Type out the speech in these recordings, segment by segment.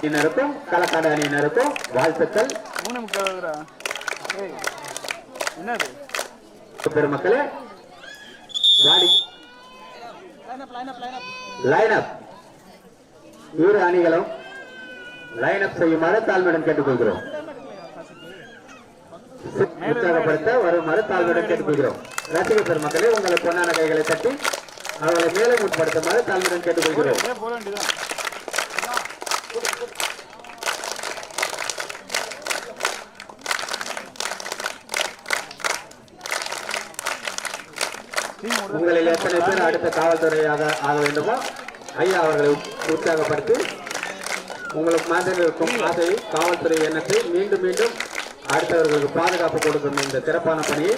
அணியினருக்கும் களக்காடு அணியினருக்கும் வாழ்த்துக்கள். பெருமக்களே வாடி. லைன் அப் இரு அணிகளும் லைன் அப் செய்யுமாறு தாழ்மையுடன் கேட்டுக்கொள்கிறோம். உற்சாகப்படுத்த வருமாறு தாழ்மையுடன் கேட்டுக்கொள்கிறோம். ரசிக பெருமக்களே உங்களை பொன்னான கைகளை தட்டி அவர்களை மேலும் உட்படுத்துமாறு தாழ்மையுடன் கேட்டுக்கொள்கிறோம். உங்களில் எத்தனை பேர் அடுத்த காவல்துறையாக ஆக வேண்டுமோ ஐயா அவர்களை உற்சாகப்படுத்தி உங்களுக்கு மாதிரி இருக்கும் ஆசையை காவல்துறை எண்ணத்தை மீண்டும் மீண்டும் அடுத்தவர்களுக்கு பாதுகாப்பு கொடுக்கும் இந்த சிறப்பான பணியை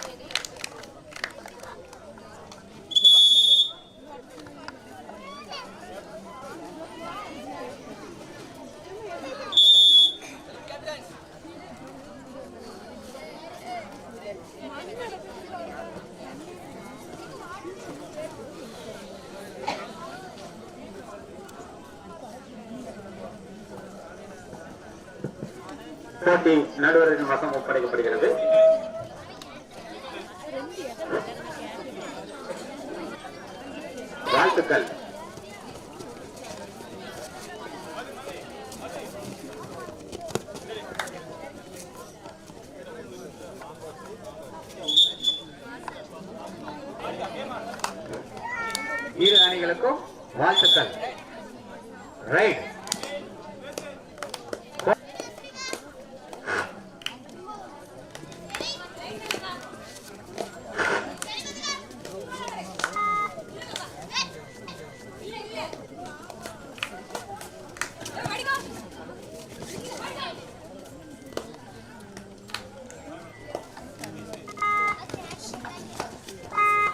போட்டி நடுவரின் வசம் ஒப்படைக்கப்படுகிறது. வாழ்த்துக்கள் இரு அணிகளுக்கும் வாழ்த்துக்கள். ரைட்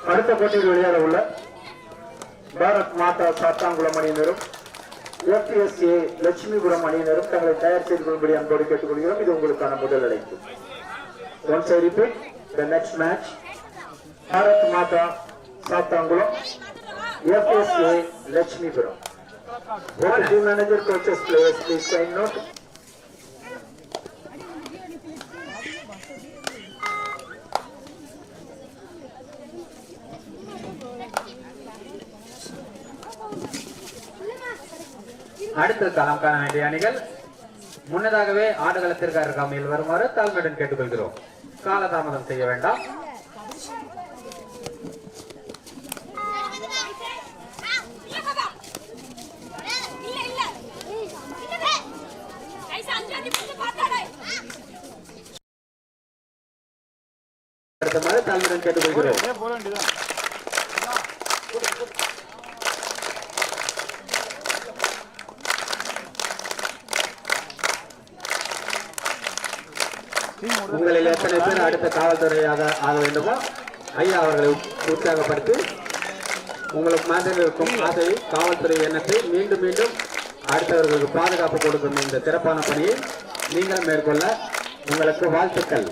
அடுத்த போட்டியில் விளையாட உள்ள பாரத் மாதா சாத்தாங்குளம் அணியினரும் எஃப்எஸ்ஏ லட்சுமிபுரம் அணியினரும் தங்களை தயார் செய்து கொள்ளும்படி அன்போடு கேட்டுக்கொள்கிறோம். இது உங்களுக்கான முதல் அழைப்பு. Once I repeat the next match Bharat Mata Sathankulam FSA Lakshmipuram. Both team manager, coaches, players, please sign note. அடுத்த களம் காண வேண்டிய அணிகள் முன்னதாகவே ஆடுகளத்திற்கு அருகாமையில் வருமாறு தாழ்மையுடன் கேட்டுக்கொள்கிறோம். காலதாமதம் செய்ய வேண்டாம். அடுத்தமாறு தாழ்மையுடன் கேட்டுக்கொள்கிறோம். உங்களில் எத்தனை பேர் அடுத்த காவல்துறையாக ஆக வேண்டுமோ ஐயா அவர்களை உற்சாகப்படுத்தி உங்களுக்கு மாதிரி இருக்கும் ஆசையை காவல்துறை எண்ணத்தை மீண்டும் மீண்டும் அடுத்தவர்களுக்கு பாதுகாப்பு கொடுக்கும் இந்த சிறப்பான பணியை நீங்கள் மேற்கொள்ள உங்களுக்கு வாழ்த்துக்கள்.